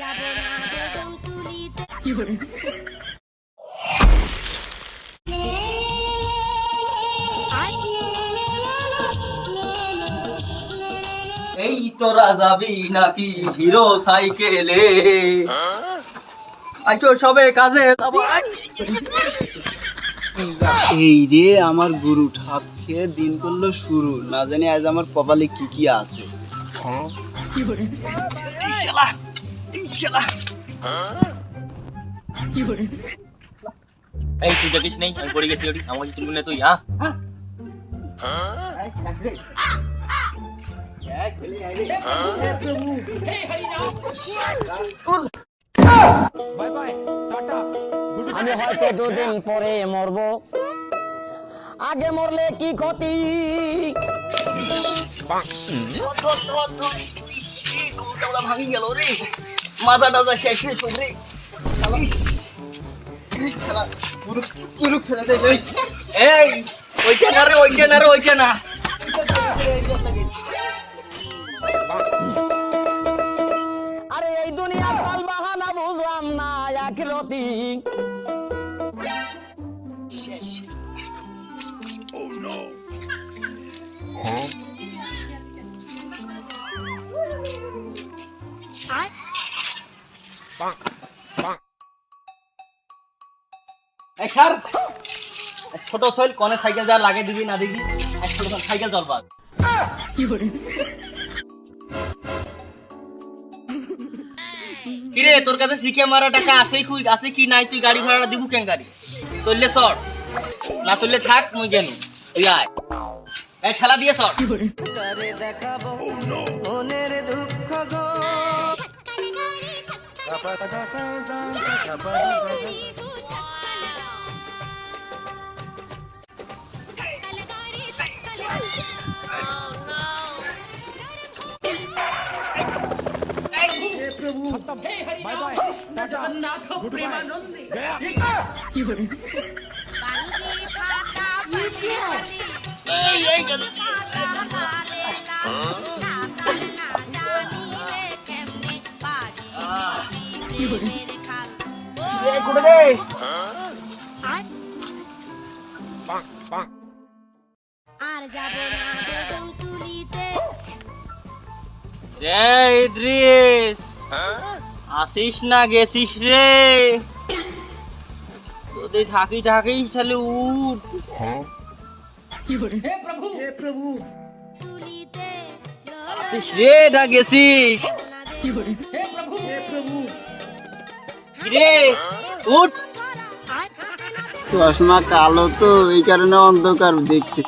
যাব না বেগম তুলিতে। এই তোরা যাবি নাকি হিরো সাইকেলে। আইছো সবে কাজে যাব এই রে আমার গুরু ঠাপ খেয়ে দিন করল শুরু। না জানি আজ আমার কপালে কি কি আছে। শালা, এই তুই দেখিস নেই আমি পড়ে গেছি আমার কাছে তুলবি না তুই হ্যাঁ আমি হয়তো দুদিন পরে মরব। আগে মরলে কি ক্ষতি? ভাঙি গেল রে? মাথা টাথা শেষ রে সব রে এই ওইটা না রে ওইটা না রে ওইটা না আরে এই দুনিয়ার তাল বাহানা বুঝলাম না এক রতি। এই স্যার ছোট শৈল কনে সাইকেল যা লাগে দিবি না দিবি এক ছোট সাইকেল চলবা কিরে তোর কাছে শিখে মারা টাকা আছে কি আছে কি নাই? তুই গাড়ি ভাড়া দিবু কেন গাড়ি? চললে সর না চললে থাক মুই গেল তুই আয়। এই ঠেলা দিয়ে সর এই করে রে আর যাব না বেগম তুলিতে রে ইদ্রিস আসিস না গেছিস রে। যদি থাকি থাকিস তাহলে উঠ। তুলিতে আসিস রে না গেছিস। রে উঠ। চশমা কালো তো এই কারণে অন্ধকার দেখতে।